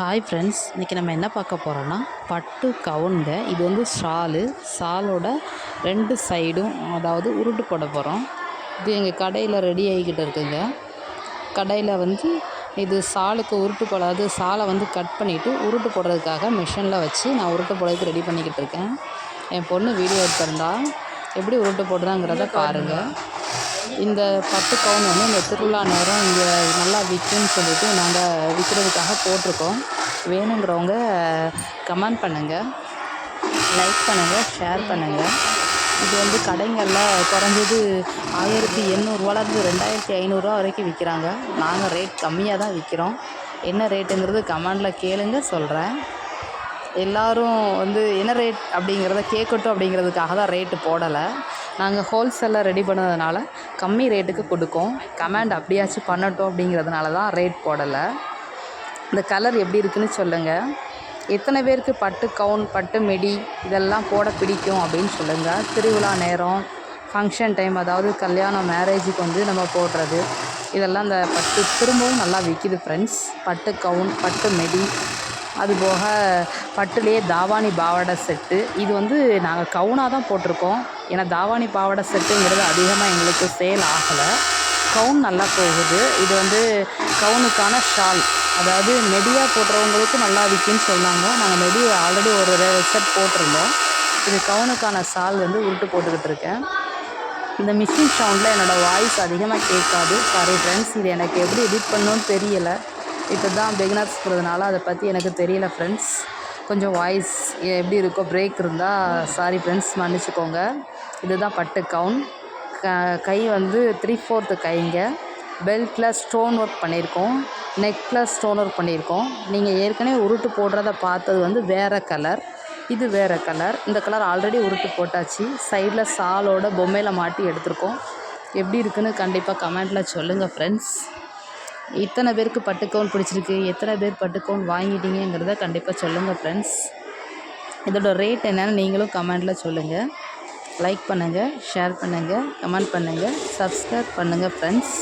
Hi friends இன்றைக்கி நம்ம என்ன பார்க்க போகிறோன்னா பட்டு கவுனுங்க இது வந்து ஷாலு. ஷாலோட ரெண்டு சைடும் அதாவது உருட்டு போட போகிறோம் இது எங்கள் கடையில் ரெடி ஆகிக்கிட்டு இருக்குங்க. கடையில் வந்து இது சாலுக்கு உருட்டு போடாது சாலை வந்து கட் பண்ணிவிட்டு உருட்டு போடுறதுக்காக மிஷினில் வச்சு நான் உருட்டு போடுறதுக்கு ரெடி பண்ணிக்கிட்டு இருக்கேன். என் பொண்ணு வீடியோ எடுத்திருந்தா எப்படி உருட்டு போடுறாங்கிறத பாருங்கள் இந்த பட்டு கவுன் வந்து இந்த திருவிழா நேரம் இங்கே நல்லா விற்கும்னு சொல்லிட்டு நாங்கள் விற்கிறதுக்காக போட்டிருக்கோம். வேணுங்கிறவங்க கமெண்ட் பண்ணுங்கள் லைக் பண்ணுங்கள் ஷேர் பண்ணுங்கள் இது வந்து கடைங்களில் குறைஞ்சது ஆயிரத்தி எண்ணூறுவாலேருந்து ரெண்டாயிரத்தி ஐநூறுரூவா வரைக்கும் விற்கிறாங்க நாங்கள் ரேட் கம்மியாக தான் விற்கிறோம் என்ன ரேட்டுங்கிறது கமெண்டில் கேளுங்க சொல்கிறேன் எல்லோரும் வந்து என்ன ரேட் அப்படிங்கிறத கேட்கட்டும் அப்படிங்கிறதுக்காக தான் ரேட்டு போடலை. நாங்கள் ஹோல்சேலில் ரெடி பண்ணதுனால கம்மி ரேட்டுக்கு கொடுக்கோம். கமெண்ட் அப்படியாச்சும் பண்ணட்டும் அப்படிங்கிறதுனால தான் ரேட் போடலை. இந்த கலர் எப்படி இருக்குன்னு சொல்லுங்கள் எத்தனை பேருக்கு பட்டு கவுன் பட்டு மெடி இதெல்லாம் போட பிடிக்கும் அப்படின்னு சொல்லுங்கள் திருவிழா நேரம் ஃபங்க்ஷன் டைம் அதாவது கல்யாணம் மேரேஜுக்கு வந்து நம்ம போடுறது. இதெல்லாம் இந்த பட்டு திரும்பவும் நல்லா விற்கிது ஃப்ரெண்ட்ஸ் பட்டு கவுன் பட்டு மெடி அதுபோக பட்டுலேயே தாவாணி பாவாடை செட்டு. இது வந்து நாங்கள் கவுனாக தான் போட்டிருக்கோம். ஏன்னா தாவாணி பாவாடை செட்டுங்கிறது அதிகமாக எங்களுக்கு சேல் ஆகலை. கவுன் நல்லா போகுது. இது வந்து கவுனுக்கான ஷால். அதாவது மெடியாக போடுறவங்களுக்கு நல்லா விற்குன்னு சொன்னாங்க. நாங்கள் மெடி ஆல்ரெடி ஒரு செட் போட்டிருந்தோம். இது கவுனுக்கான ஷால் வந்து உருட்டு போட்டுக்கிட்டு இருக்கேன். இந்த மிஷின் சவுண்டில் என்னோடய வாய்ஸ் அதிகமாக கேட்காது. சாரி ஃப்ரெண்ட்ஸ் இது எனக்கு எப்படி எடிட் பண்ணணும்னு தெரியலை. இப்போ தான் பிகினர்ஸ்ங்கிறதுனால அதை பற்றி எனக்கு தெரியல ஃப்ரெண்ட்ஸ் கொஞ்சம் வாய்ஸ் எப்படி இருக்கோ பிரேக் இருந்தால் சாரி ஃப்ரெண்ட்ஸ் மன்னிச்சிக்கோங்க. இதுதான் பட்டு கவுன் க கை வந்து த்ரீ ஃபோர்த்து கைங்க பெல்ட்டில் ஸ்டோன் ஒர்க் பண்ணியிருக்கோம். நெக்கில் ஸ்டோன் ஒர்க் பண்ணியிருக்கோம். நீங்கள் ஏற்கனவே உருட்டு போடுறத பார்த்தது வந்து வேறு கலர் இது வேறு கலர் இந்த கலர் ஆல்ரெடி உருட்டு போட்டாச்சு. சைடில் சாலோட பொம்மையில் மாட்டி எடுத்திருக்கோம். எப்படி இருக்குன்னு கண்டிப்பாக கமெண்ட்டில் சொல்லுங்கள் ஃப்ரெண்ட்ஸ் இத்தனை பேருக்கு பட்டுக்கவுன் பிடிச்சிருக்கு எத்தனை பேர் பட்டுக்கவுன் வாங்கிட்டீங்கிறத கண்டிப்பாக சொல்லுங்கள் ஃப்ரெண்ட்ஸ் இதோட ரேட் என்னென்னு நீங்களும் கமெண்டில் சொல்லுங்கள் லைக் பண்ணுங்கள் ஷேர் பண்ணுங்கள் கமெண்ட் பண்ணுங்கள் சப்ஸ்கிரைப் பண்ணுங்கள் ஃப்ரெண்ட்ஸ்